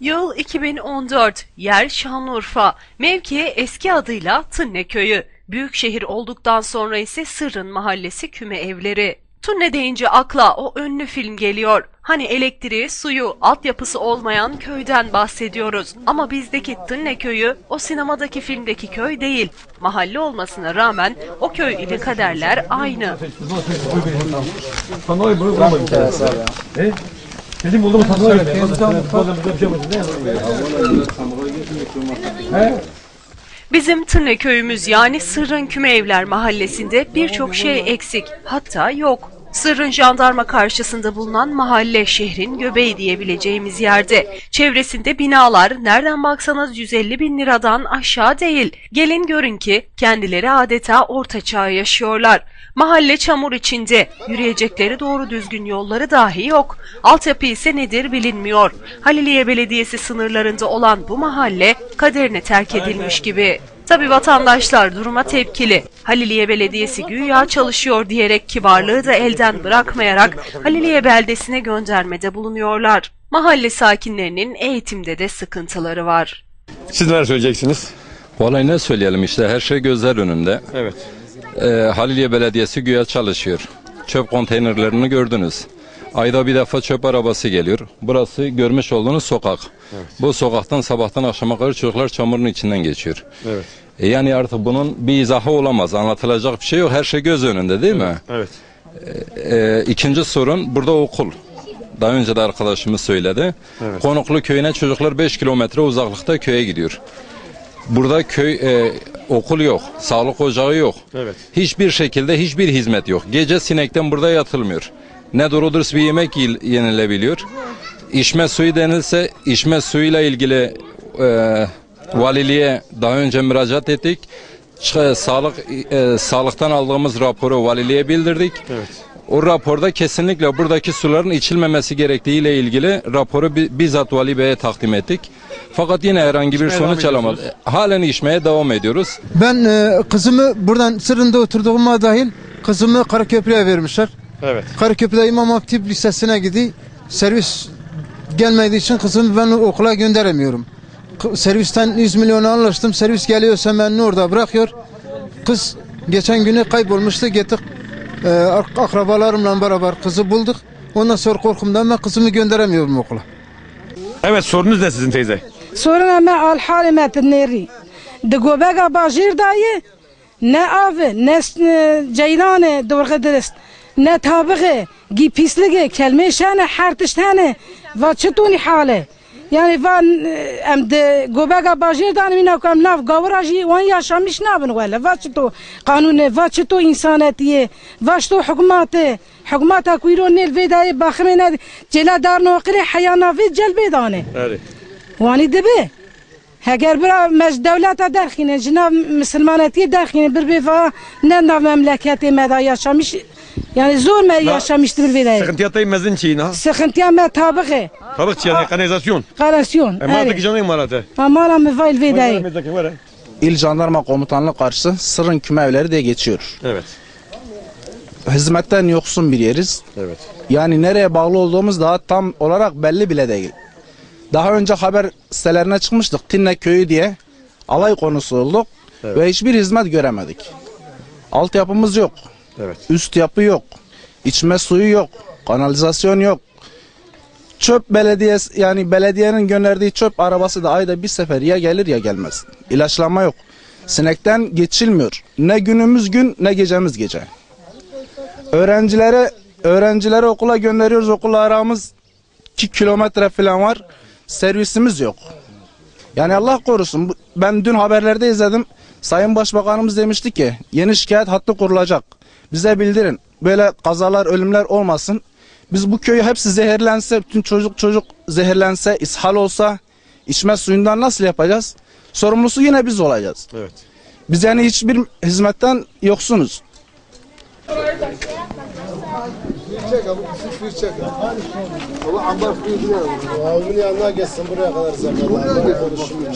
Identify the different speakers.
Speaker 1: Yıl 2014, yer Şanlıurfa, mevki eski adıyla Tınne Köyü. Büyük şehir olduktan sonra ise Sırrın Mahallesi küme evleri. Tunne deyince akla o ünlü film geliyor. Hani elektriği, suyu, altyapısı olmayan köyden bahsediyoruz. Ama bizdeki Tınne Köyü o sinemadaki filmdeki köy değil. Mahalle olmasına rağmen o köy ile kaderler aynı.
Speaker 2: E? Bazen bize bir şey?
Speaker 1: Bizim Tırne köyümüz yani Sırrın Küme Evler mahallesinde birçok şey eksik hatta yok. Sırrın jandarma karşısında bulunan mahalle şehrin göbeği diyebileceğimiz yerde. Çevresinde binalar nereden baksanız 150 bin liradan aşağı değil. Gelin görün ki kendileri adeta orta çağ yaşıyorlar. Mahalle çamur içinde. Yürüyecekleri doğru düzgün yolları dahi yok. Altyapı ise nedir bilinmiyor. Haliliye Belediyesi sınırlarında olan bu mahalle kaderine terk edilmiş gibi. Tabi vatandaşlar duruma tepkili. Haliliye Belediyesi güya çalışıyor diyerek kibarlığı da elden bırakmayarak Haliliye beldesine göndermede bulunuyorlar. Mahalle sakinlerinin eğitimde de sıkıntıları var.
Speaker 3: Siz neler söyleyeceksiniz?
Speaker 4: Vallahi ne söyleyelim işte her şey gözler önünde.
Speaker 3: Evet.
Speaker 4: Ee, Haliliye Belediyesi güya çalışıyor. Çöp konteynerlerini gördünüz. Ayda bir defa çöp arabası geliyor. Burası görmüş olduğunuz sokak. Bu sokaktan sabahtan akşama kadar çocuklar çamurun içinden geçiyor.
Speaker 3: Evet.
Speaker 4: E yani artık bunun bir izahı olamaz. Anlatılacak bir şey yok. Her şey göz önünde değil mi?
Speaker 3: Evet.
Speaker 4: Ee, ikinci sorun burada okul. Daha önce de arkadaşımız söyledi. Konuklu köyüne çocuklar 5 kilometre uzaklıkta köye gidiyor. Burada köy e, okul yok, sağlık ocağı yok.
Speaker 3: Evet.
Speaker 4: Hiçbir şekilde hiçbir hizmet yok. Gece sinekten burada yatılmıyor. Ne doğru dürüst bir yemek yenilebiliyor. İçme suyu denilse içme suyuyla ilgili e, valiliğe daha önce müracaat ettik. Ç- sağlık e, sağlıktan aldığımız raporu valiliğe bildirdik.
Speaker 3: Evet.
Speaker 4: O raporda kesinlikle buradaki suların içilmemesi gerektiği ile ilgili raporu bi- bizzat Vali Bey'e takdim ettik. Fakat yine herhangi bir
Speaker 3: İçmeye
Speaker 4: sonuç
Speaker 3: devam
Speaker 4: alamadık. Halen içmeye devam ediyoruz.
Speaker 5: Ben e, kızımı buradan Sırrı'nda oturduğuma dahil kızımı Karaköprü'ye vermişler.
Speaker 3: Evet.
Speaker 5: Karaköprü'de İmam Hatip Lisesi'ne gidiyor. Servis gelmediği için kızımı ben okula gönderemiyorum. Servisten 100 milyonu anlaştım. Servis geliyorsa beni orada bırakıyor. Kız geçen günü kaybolmuştu. Gittik e, ak- akrabalarımla beraber kızı bulduk. Ondan sonra korkumdan ben kızımı gönderemiyorum okula.
Speaker 3: Evet sorunuz ne sizin teyze?
Speaker 6: soruna me al hali me të neri. Dë gobega bajir daje, ne ave, ne ne ceylane dorgı dırist, نه تابغه گی پیسلگه کلمه شانه حرتش تنه و چطونی حاله؟ یعنی وان ام د ګوبګه باجیر دان مینا کوم ناف گاوراجی وان یا شامیش نابن ولا واچتو قانون واچتو انسانیت واچتو حکومت حکومت کویرو نیل ویدای باخمه نه جلا دار نو قری حیانا وی جلبی
Speaker 3: دانه.
Speaker 6: وانی دبه؟ هەگەر برا مەش دەولاتە دەرخینە ژنا مسلمانەتی دەرخینە بربێ نه ناو مەملەکەتی مەدایا شامیش yani zor me yaşamıştı bir vidayı.
Speaker 3: Sıkıntı mezin çiğne.
Speaker 6: Sıkıntıya me tabığı,
Speaker 3: Tabak çiğne kanalizasyon.
Speaker 6: garasyon.
Speaker 3: Emadaki canın imalatı.
Speaker 6: Amala me vail vidayı.
Speaker 3: Emadaki var.
Speaker 7: İl Jandarma Komutanlığı karşısı Sırrın Küme Evleri diye geçiyor.
Speaker 3: Evet.
Speaker 7: Hizmetten yoksun bir yeriz.
Speaker 3: Evet.
Speaker 7: Yani nereye bağlı olduğumuz daha tam olarak belli bile değil. Daha önce haber sitelerine çıkmıştık. Tinne Köyü diye alay konusu olduk ve hiçbir hizmet göremedik. Altyapımız yok.
Speaker 3: Evet.
Speaker 7: Üst yapı yok. İçme suyu yok. Kanalizasyon yok. Çöp belediyesi yani belediyenin gönderdiği çöp arabası da ayda bir sefer ya gelir ya gelmez. İlaçlama yok. Sinekten geçilmiyor. Ne günümüz gün ne gecemiz gece. Öğrencilere öğrencileri okula gönderiyoruz. Okula aramız 2 kilometre falan var. Servisimiz yok. Yani Allah korusun. Ben dün haberlerde izledim. Sayın Başbakanımız demişti ki yeni şikayet hattı kurulacak. Bize bildirin. Böyle kazalar, ölümler olmasın. Biz bu köyü hepsi zehirlense, bütün çocuk çocuk zehirlense, ishal olsa içme suyundan nasıl yapacağız? Sorumlusu yine biz olacağız.
Speaker 3: Evet.
Speaker 7: Biz yani hiçbir hizmetten yoksunuz.
Speaker 2: Çek abi, bir çek. Ama ambar. Abimin yanına geçsin buraya kadar zaten. Buraya konuşmuyor.